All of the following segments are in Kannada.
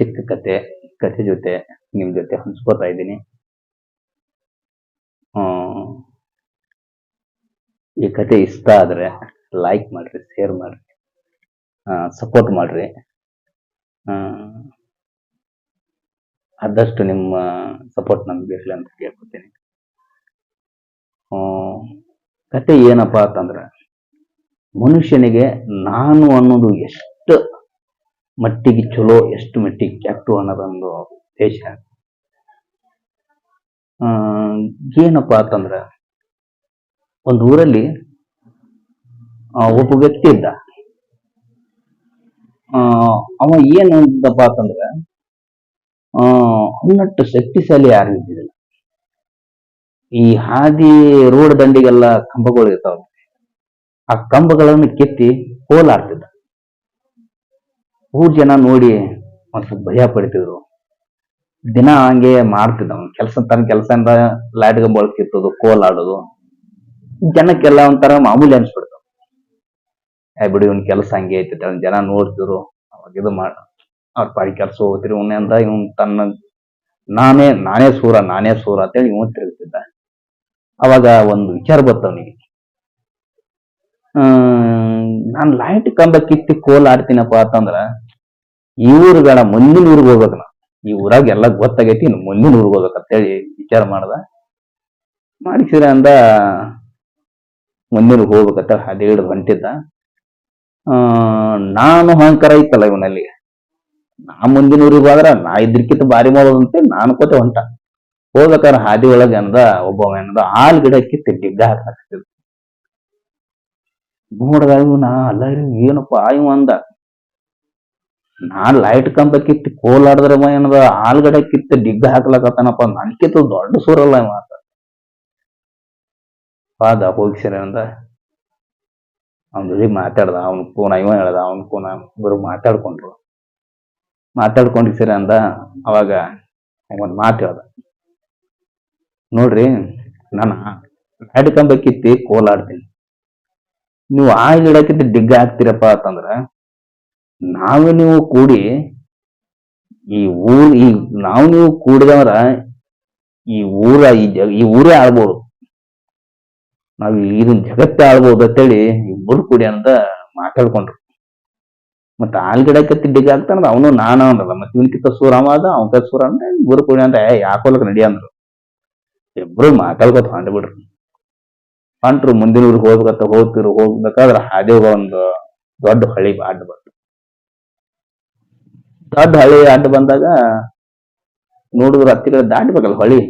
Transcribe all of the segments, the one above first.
ಚಿಕ್ಕ ಕತೆ ಕತೆ ಜೊತೆ ನಿಮ್ ಜೊತೆ ಹಂಚ್ಕೋತಾ ಇದ್ದೀನಿ. ಈ ಕತೆ ಇಷ್ಟ ಆದ್ರೆ ಲೈಕ್ ಮಾಡ್ರಿ ಶೇರ್ ಮಾಡ್ರಿ ಸಪೋರ್ಟ್ ಮಾಡ್ರಿ. ಆದಷ್ಟು ನಿಮ್ಮ ಸಪೋರ್ಟ್ ನಮ್ಗೆ ಇರಲಿ ಅಂತ ಕೇಳ್ಕೊತೀನಿ. ಕತೆ ಏನಪ್ಪಾ ಅಂತಂದ್ರೆ ಮನುಷ್ಯನಿಗೆ ನಾನು ಅನ್ನೋದು ಎಷ್ಟು ಮಟ್ಟಿಗೆ ಚಲೋ ಎಷ್ಟು ಮಟ್ಟಿಗೆ ಕೆಟ್ಟು ಅನ್ನೋದೊಂದು ದೇಶ ಏನಪ್ಪಾ ಅಂತಂದ್ರೆ ಒಂದು ಊರಲ್ಲಿ ಒಬ್ಬ ವ್ಯಕ್ತಿ ಇದ್ದ. ಅವ ಏನಂದಪ್ಪ ಅಂತಂದ್ರ ಆ, ಅವನಟ್ಟು ಶಕ್ತಿಶಾಲಿ ಯಾರು ಇದ್ದಿದ್ದಿಲ್ಲ. ಈ ಹಾದಿ ರೋಡ್ ದಂಡಿಗೆಲ್ಲ ಕಂಬಗಳು ಇರ್ತಾವ ಆ ಕಂಬಗಳನ್ನು ಕೆತ್ತಿ ಹೋಲಾಡ್ತಿದ್ದ ಊರ್ ಜನ ನೋಡಿ ಒಂದ್ ಸ್ವಲ್ಪ ಭಯ ಪಡ್ತಿದ್ರು. ದಿನ ಹಂಗೆ ಮಾಡ್ತಿದ್ದ ಅವ್ನ. ಕೆಲಸ ತನ್ನ ಕೆಲಸ ಅಂದ ಲೈಟ್ ಕಂಬಗಳು ಕೋಲ್ ಆಡೋದು. ಜನಕ್ಕೆಲ್ಲ ಒಂಥರ ಮಾಮೂಲಿ ಅನ್ಸ್ಬಿಡ್ತಾವ ಏ ಬಿಡಿ, ಇವ್ನ ಕೆಲಸ ಹಂಗೆ ಐತಿ ಅವ್ನ ಜನ ನೋಡ್ತಿದ್ರು. ಅವಾಗ ಇದು ಮಾಡ, ಅವ್ರ ಪಾಡಿ ಕೆಲಸ ಹೋಗ್ತಿರಿ ಇವನೇ ಅಂದ ಇವನ್ ತನ್ನ, ನಾನೇ ನಾನೇ ಸೂರ ನಾನೇ ಸೂರ ಅಂತೇಳಿ ಇವನ್ ತಿರುಗ್ತಿದ್ದ ಅವಾಗ ಒಂದು ವಿಚಾರ ಬರ್ತವನಿಗೆ ನಾನು ಲೈಟ್ ಕಂಬ ಕಿತ್ತಿ ಕೋಲ್ ಆಡ್ತೀನಪ್ಪ ಅಂತಂದ್ರ ಈ ಊರುಗಳ ಮುಂದಿನ ಊರಿಗೆ ಹೋಗ್ಬೇಕು ನಾವು. ಈ ಊರಾಗ ಎಲ್ಲ ಗೊತ್ತಾಗೈತಿ, ಇನ್ನು ಮುಂದಿನ ಊರಿಗೆ ಹೋಗ್ಬೇಕಂತ ಅಂತೇಳಿ ವಿಚಾರ ಮಾಡ್ದ. ಮಾಡಿಸಿರ ಅಂದ, ಮುಂದಿನ ಹೋಗ್ಬೇಕಂತ ಹಾದಿ ಹಿಡಿದು ಹೊಂಟಿದ್ದ ನಾನು ಅಹಂಕಾರ ಇತ್ತಲ್ಲ ಇವನಲ್ಲಿ. ನಾ ಮುಂದಿನ ಊರಿಗೆ ಹೋದ್ರ ನಾ ಇದ್ರಕ್ಕಿಂತ ಬಾರಿ ಮಾಡೋದಂತೆ ನಾನು ಕೋತೆ ಹೊಂಟ. ಹೋಗ್ಬೇಕಾದ್ರೆ ಹಾದಿ ಒಳಗೆ ಅಂದ, ಒಬ್ಬ ಏನದ, ಹಾಲ್ ಗಿಡಕ್ಕೆ ಕಿತ್ತಿ ಹಾಕಿದ್ರು ನೋಡಿದಾಗ ನೋಡ್ದ ನಾ ಅಲ್ಲ ಏನಪ್ಪ ಇವ ಅಂದ. ನಾನ್ ಲೈಟ್ ಕಂಬ ಕಿತ್ತು ಕೋಲಾಡಿದ್ರೆ ಏನದ ಆಲ್ಗಡೆ ಕಿತ್ತ ಡಿಗ್ಗ ಹಾಕ್ಲಕತ್ತಾನಪ್ಪ ನನ್ಕಿತ್ತ ದೊಡ್ಡ ಸೂರಲ್ಲ ಮಾತ ಪಾದ ಅಂದ. ಅವ್ನ ಜೊತೆ ಮಾತಾಡ್ದ, ಅವ್ನ ಕೂನ ಇವ ಹೇಳ್ದ, ಅವ್ನ ಕೂನ ಇಬ್ಬರು ಮಾತಾಡ್ಕೊಂಡ್ರು. ಮಾತಾಡ್ಕೊಂಡಿಸಿರ ಸರಿ ಅಂದ, ಅವಾಗ ಒಂದ್ ಮಾತು ಹೇಳ್ದ. ನೋಡ್ರಿ, ನಾನು ಲೈಟ್ ಕಂಬ ಕಿತ್ತಿ ಕೋಲಾಡ್ತೀನಿ ನೀವು ಆ ಗಿಡಕ್ಕಿಂತ ಡಿಗ್ ಹಾಕ್ತೀರಪ್ಪ ಅಂತಂದ್ರ ನಾವು ನೀವು ಕೂಡಿ ಈ ಊರ್, ಈ ನಾವು ನೀವು ಕೂಡಿದವರ ಈ ಊರ, ಈ ಜಗ ಈ ಊರೇ ಆಳ್ಬೋದು ನಾವು ಈಗಿನ ಜಗತ್ತೇ ಆಳ್ಬೋದು ಅಂತೇಳಿ ಇಬ್ಬರು ಕೂಡಿ ಅಂತ ಮಾತಾಡ್ಕೊಂಡ್ರು. ಮತ್ತ ಆಲ್ ಗಿಡ ಕತ್ತಿ ಡಿಗ್ಗ ಹಾಕ್ತಾನ ಅವನು ನಾನು ಅಂದಲ್ಲ ಮತ್ತೆ ಇವನ್ಕಿಂತ ಸೂರ ಅವ ಅದ ಅವನ ಸೂರ ಅಂದ್ರೆ ಇಬ್ಬರು ಕೂಡಿ ಅಂತ ಯಾಕೋಲಕ್ ನಡಿ ಅಂದ್ರು. ಇಬ್ರು ಮಾತಾಡ್ಕೊತ ಹೊಂಡ್ಬಿಡ್ರು ಹೊಂಟ್ರು, ಮುಂದಿನ ಊರಿಗೆ ಹೋಗ್ಬೇಕಂತ ಹೋಗ್ತಿರು, ಹೋಗ್ಬೇಕಾದ್ರೆ ಹಾದೇವ ಒಂದು ದೊಡ್ಡ ಹಳಿ ಅಡ್ಡ ಬಂತು ದೊಡ್ಡ ಹಳ್ಳಿ ಅಡ್ಡ ಬಂದಾಗ ನೋಡಿದ್ರು ಹತ್ತಿಗಳ ದಾಟ್ಬೇಕಲ್ಲ ಹೊಳಿ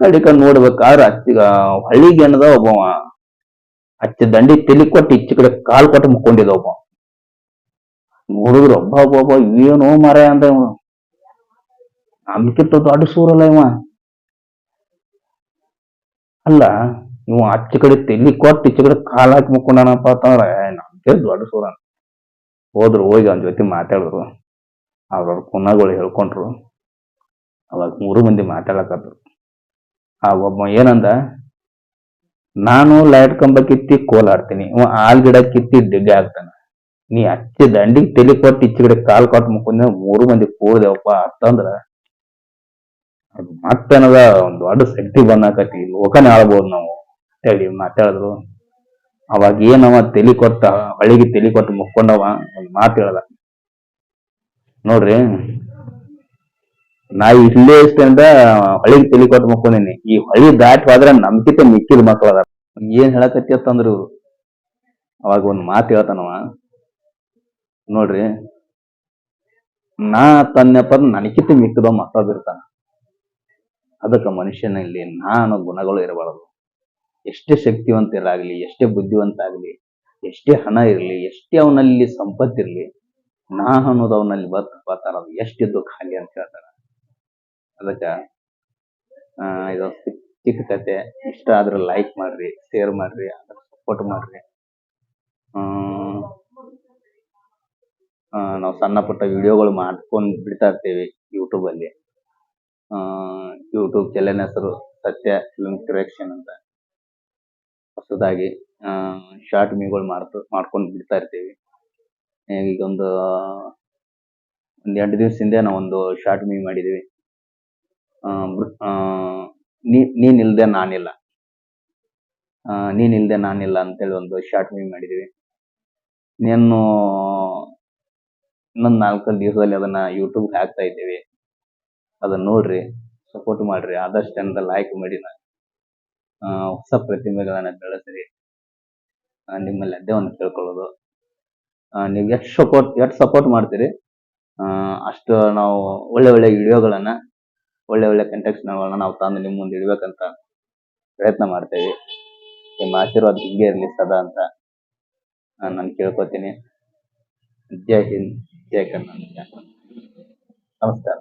ಕಡಿಕ ನೋಡ್ಬೇಕಾದ್ರೆ ಹತ್ತಿಗ ಹಳ್ಳಿಗೆ ಏನದ ಒಬ್ಬ ಹಚ್ಚ ದಂಡಿ ತೆಲಿ ಕೊಟ್ಟು ಇಚ್ಚ ಕಡೆ ಕಾಲ್ ಕೊಟ್ಟು ಮುಕ್ಕೊಂಡಿದ್ದ ಒಬ್ಬ ನೋಡಿದ್ರು ಒಬ್ಬ ಒಬ್ಬ ಏನೋ ಮರ ಅಂದ ಇವ ದೊಡ್ಡ ಸೂರಲ್ಲ ಇವ. ಅಲ್ಲ, ಇವ ಹಚ್ಚ ಕಡೆ ತೆಲಿ ಕೊಟ್ಟು ಇಚ್ಚ ಕಡೆ ಕಾಲ್ ಹಾಕಿ ಮುಕ್ಕೊಂಡಾನಪ್ಪ ಅಂತಂದ್ರೆ, ನಮ್ಗೆ ದೊಡ್ಡ ಸೂರ ಹೋದ್ರು, ಹೋಗಿ ಅವನ ಜೊತೆ ಮಾತಾಡಿದ್ರು ಅವ್ರವ್ರ ಕುಣಗಳು ಹೇಳ್ಕೊಂಡ್ರು. ಅವಾಗ ಮೂರು ಮಂದಿ ಮಾತಾಡಕತ್ರು. ಆ ಒಬ್ಬ ಏನಂದ, ನಾನು ಲೈಟ್ ಕಂಬ ಕಿತ್ತಿ ಕೋಲಾಡ್ತೀನಿ ಇವ ಆಲ್ ಗಿಡ ಕಿತ್ತಿ ಡಿಗ್ಗೆ ಆಗ್ತಾನೆ ನೀ ಅಚ್ಚಿ ದಂಡಿಗೆ ತಲೆ ಕೊಟ್ಟು ಈಚೆ ಕಡೆ ಕಾಲ್ ಕೊಟ್ಟು ಮುಕ್ಕೊಂಡ ಮೂರು ಮಂದಿ ಕೂಡ್ದೇವಪ್ಪ ಅಂತಂದ್ರ, ಅದು ಮತ್ತೇನದ, ಒಂದ್ ದೊಡ್ಡ ಶಕ್ತಿ ಬಂದಾಕತಿ ಲೋಕನೇ ಆಳ್ಬೋದು ನಾವು. ಹೇಳಿ ಮಾತಾಡಿದ್ರು. ಅವಾಗ ಏನವ ತಲಿ ಕೊಟ್ಟ ಹೊಳಿಗೆ ತಲಿ ಕೊಟ್ಟು ಮುಕ್ಕೊಂಡವ ಒಂದು ಮಾತು ಹೇಳದ. ನೋಡ್ರಿ, ನಾ ಇಲ್ಲೇ ಇಷ್ಟಂದ ಹೊಳಿಗೆ ತಲಿ ಕೊಟ್ಟು ಮುಕ್ಕೊಂದಿನಿ ಈ ಹೊಳಿ ದಾಟಿ ಹೋದ್ರೆ ನಮ್ಕಿಂತ ಮಿಕ್ಕಿದ ಅದಾರ. ಏನ್ ಹೇಳಕತ್ತಿ ಅಂತಂದ್ರ. ಇವ್ರು ಅವಾಗ ಒಂದ್ ಮಾತು ಹೇಳ್ತಾನವ. ನೋಡ್ರಿ, ನಾ ತನ್ನಪ್ಪ ನನಕಿಂತ ಮಿಕ್ಕಿದ ಮಕ್ಕಳಿರ್ತಾನ ಅದಕ್ಕ ಮನುಷ್ಯನಲ್ಲಿ ನಾನು ಗುಣಗಳು ಇರಬಾರದು. ಎಷ್ಟೇ ಶಕ್ತಿವಂತರಾಗಲಿ ಎಷ್ಟೇ ಬುದ್ಧಿವಂತ ಆಗಲಿ ಎಷ್ಟೇ ಹಣ ಇರಲಿ ಎಷ್ಟೇ ಅವನಲ್ಲಿ ಸಂಪತ್ತಿರಲಿ ನಾ ಅನ್ನೋದು ಅವನಲ್ಲಿ ಬರ್ತ ಬರ್ತಾರ ಅದು ಎಷ್ಟಿದ್ದು ಖಾಲಿ ಅಂತ ಹೇಳ್ತಾರ. ಅದಕ್ಕ ಆ, ಇದೊಂದು ಚಿಕ್ಕ ಕತೆ. ಇಷ್ಟ ಆದ್ರೆ ಲೈಕ್ ಮಾಡ್ರಿ ಶೇರ್ ಮಾಡ್ರಿ ಅದ್ರ ಸಪೋರ್ಟ್ ಮಾಡ್ರಿ. ನಾವು ಸಣ್ಣ ಪುಟ್ಟ ವಿಡಿಯೋಗಳು ಮಾಡ್ಕೊಂಡು ಬಿಡ್ತಾ ಇರ್ತೀವಿ ಯೂಟ್ಯೂಬಲ್ಲಿ ಯೂಟ್ಯೂಬ್ ಚಲನ ಹೆಸರು ಸತ್ಯ ಫಿಲ್ಮ್ ಕ್ರಿಯೇಷನ್ ಅಂತ. ಹೊಸದಾಗಿ ಶಾರ್ಟ್ ಮೀಗಳು ಮಾಡ್ತು ಮಾಡ್ಕೊಂಡು ಬಿಡ್ತಾ ಇರ್ತೀವಿ. ಈಗ ಒಂದು ಒಂದ್ ಎಂಟು ದಿವಸ ಹಿಂದೆ ನಾವು ಒಂದು ಶಾರ್ಟ್ ಮೀ ಮಾಡಿದೀವಿ. ಆ, ಬೃ- ಆ, ನೀ- ನೀನಿಲ್ದೆ ನಾನಿಲ್ಲ. ನೀನ್ ಇಲ್ದೆ ನಾನಿಲ್ಲ ಅಂತೇಳಿ ಒಂದು ಶಾರ್ಟ್ ಮೀ ಮಾಡಿದ್ದೀವಿ ನೀನು ಇನ್ನೊಂದು ನಾಲ್ಕೈದು ದಿವಸದಲ್ಲಿ ಅದನ್ನ ಯೂಟ್ಯೂಬ್ ಹಾಕ್ತಾ ಇದ್ದೀವಿ. ಅದನ್ನ ನೋಡ್ರಿ ಸಪೋರ್ಟ್ ಮಾಡ್ರಿ. ಆದಷ್ಟು ಜನರ ಲೈಕ್ ಮಾಡಿ ಹೊಸ ಪ್ರತಿಮೆಗಳನ್ನ ಬೆಳೆಸ್ರಿ. ನಿಮ್ಮಲ್ಲಿ ಅದೇ ಒಂದು ಕೇಳ್ಕೊಳ್ಳೋದು. ನೀವು ಎಷ್ಟು ಸಪೋರ್ಟ್ ಎಷ್ಟು ಸಪೋರ್ಟ್ ಮಾಡ್ತೀರಿ? ಅಷ್ಟು ನಾವು ಒಳ್ಳೆ ಒಳ್ಳೆ ವಿಡಿಯೋಗಳನ್ನ ಒಳ್ಳೆ ಒಳ್ಳೆ ಕಂಟೆಕ್ಷನ್ಗಳನ್ನ ನಾವು ತಂದು ನಿಮ್ಮ ಮುಂದೆ ಇಡಬೇಕಂತ ಪ್ರಯತ್ನ ಮಾಡ್ತೇವೆ. ನಿಮ್ಮ ಆಶೀರ್ವಾದ ಹಿಂಗೆ ಇರಲಿ ಸದಾ ಅಂತ ನಾನು ಕೇಳ್ಕೊತೀನಿ. ಜೈ ಹಿಂದ್, ಜೈ ಕರ್ನಾಟಕ. ನಮಸ್ಕಾರ.